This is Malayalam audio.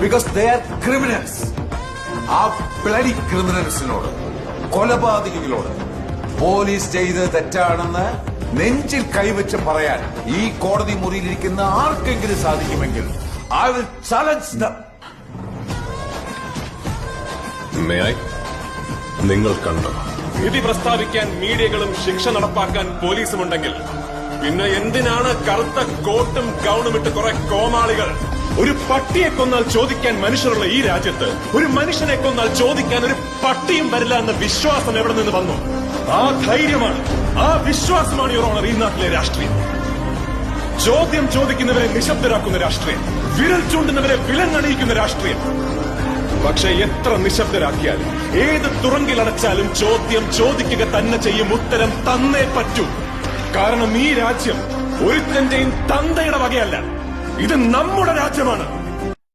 ബിക്കോസ് ദേ ആർ ക്രിമിനൽസ് ആ ബ്ലഡി ക്രിമിനൽസിനോട് കൊലപാതകികളോട് പോലീസ് ചെയ്ത് തെറ്റാണെന്ന് നെഞ്ചിൽ കൈവച്ച് പറയാൻ ഈ കോടതി മുറിയിലിരിക്കുന്ന ആർക്കെങ്കിലും സാധിക്കുമെങ്കിൽ I will challenge the May I? നിങ്ങൾ കണ്ടോ? വിധി പ്രസ്താവിക്കാൻ മീഡിയകളും ശിക്ഷ നടപ്പാക്കാൻ പോലീസുമുണ്ടെങ്കിൽ പിന്നെ എന്തിനാണ് കറുത്ത കോട്ടും ഗൗണും ഇട്ട് കുറെ കോമാളികൾ? ഒരു പട്ടിയെ കൊന്നാൽ ചോദിക്കാൻ മനുഷ്യരുള്ള ഈ രാജ്യത്ത് ഒരു മനുഷ്യനെ കൊന്നാൽ ചോദിക്കാൻ ഒരു പട്ടിയും വരില്ല എന്ന വിശ്വാസം എവിടെ നിന്ന് വന്നു? ആ ധൈര്യമാണ് ആ വിശ്വാസമാണ് യുവർ ഓണർ ഈ നാട്ടിലെ രാഷ്ട്രീയം. ചോദ്യം ചോദിക്കുന്നവരെ നിശബ്ദരാക്കുന്ന രാഷ്ട്രീയം വിരൽ ചൂണ്ടുന്നവരെ വിലങ്ങണിയിക്കുന്ന രാഷ്ട്രീയം. പക്ഷെ എത്ര നിശബ്ദരാക്കിയാലും ഏത് തുറങ്കിലടച്ചാലും ചോദ്യം ചോദിക്കുക തന്നെ ചെയ്യും ഉത്തരം തന്നേ പറ്റൂ. കാരണം ഈ രാജ്യം ഒരുത്തന്റെയും തന്തയുടെ വകയല്ല. ഇത് നമ്മുടെ രാജ്യമാണ്.